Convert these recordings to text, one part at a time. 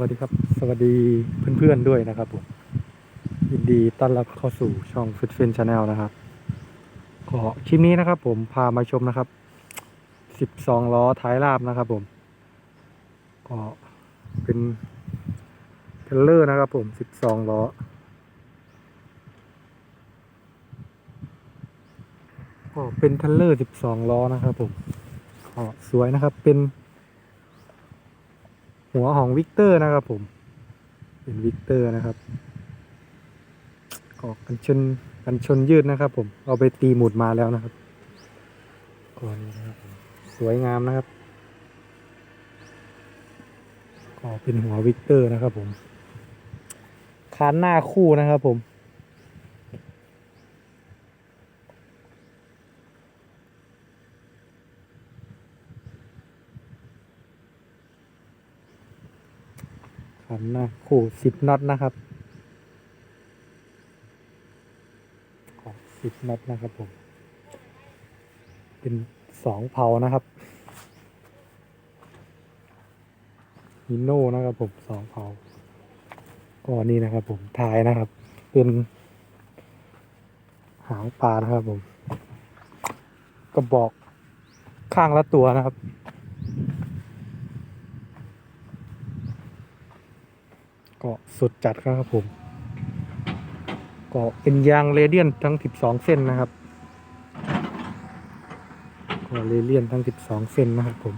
วัสดีครับ สวัสดีเพื่อนๆด้วยนะครับผมยินดีต้อนรับเข้าสู่ช่องฟิตเฟนชาแนลนะครับก็คลิปนี้นะครับ ผมพามาชมนะครับ 12 ล้อท้ายราบนะครับ ผมก็เป็นเทลเลอร์นะครับ ผม 12 ล้อก็เป็นเทลเลอร์ 12 ล้อนะครับ ผมก็สวยนะครับเป็น หัวของวิกเตอร์นะครับผม เป็นวิกเตอร์นะครับ ออกันชนกันชนยืดนะครับ ผม เอาไปตีหมุดมาแล้วนะครับก่อนนี้นะครับสวยงามนะครับก็เป็นหัววิกเตอร์นะครับผมคานหน้าคู่นะครับผม ขันหน้าคู่สิบน็อตนะครับขอสิบน็อตนะครับผม เป็นสองเผานะครับมิโน่นะครับผมสองเผาก็นี่นะครับผมท้ายนะครับ เป็นหางปลานะครับผมกระบอกข้างละตัวนะครับ ก็สุดจัดครับผม ก็เป็นยางเรเดียนทั้ง 12 เส้นนะครับ ก็เรเดียนทั้ง 12 เส้นนะครับผม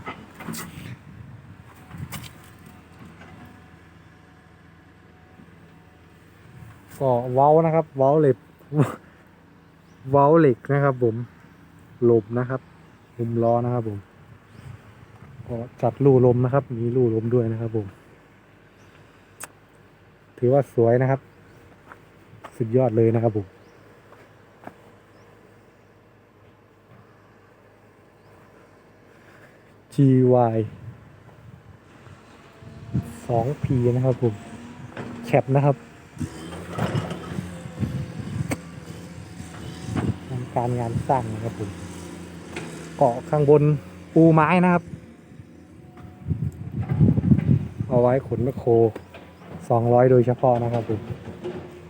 ก็เว้านะครับ เว้าเหล็กเว้าเหล็กนะครับ ผมลมนะครับลมล้อนะครับผมก็จัดลู่ลมนะครับ มีลู่ลมด้วยนะครับผม ถือว่าสวยนะครับ สุดยอดเลยนะครับผม GY 2P นะครับผมแคปนะครับการงานสร้างนะครับผมเกาะข้างบนปูไม้นะครับ เอาไว้ขนแมคโคร สองร้อยโดยเฉพาะนะครับผม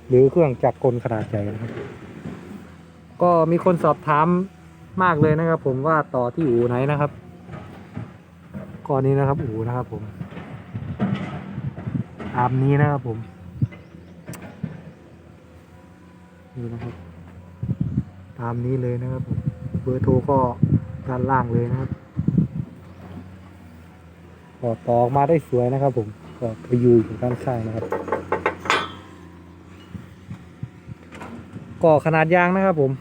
หรือเครื่องจักรกลขนาดใหญ่นะครับ ก็มีคนสอบถามมากเลยนะครับ ผมว่าต่อที่อู่ไหนนะครับก่อนนี้นะครับอู่นะครับ ผมตามนี้นะครับผมนี่นะครับ ตามนี้เลยนะครับผมเบอร์โทรก็ด้านล่างเลยนะครับก็ต่อออกมาได้สวยนะครับผม ก็ไปอยู่อยู่ด้านข้างนะครับ ก็ขนาดยางนะครับผม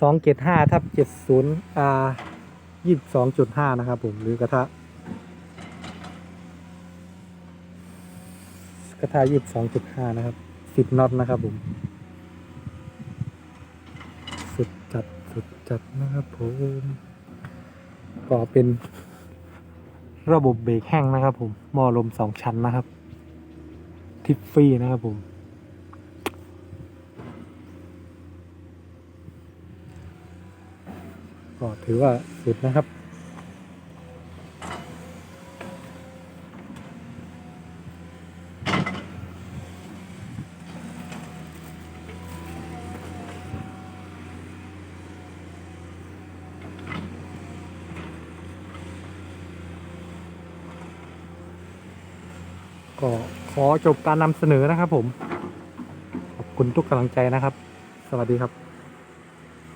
สองเจ็ดห้าทับเจ็ดศูนย์อายี่สองจุดห้านะครับผม หรือกระทะ กระทะยี่สองจุดห้านะครับสิบน็อตนะครับผม สุดจัด สุด จัดนะครับผมก็เป็นระบบเบรกแห้งนะครับ ผมหม้อลมสองชั้นนะครับ ทิฟฟี่นะครับผม ก็ถือว่าสุดนะครับ ก็ขอจบการนำเสนอนะครับผม ขอบคุณทุกกำลังใจนะครับ สวัสดีครับ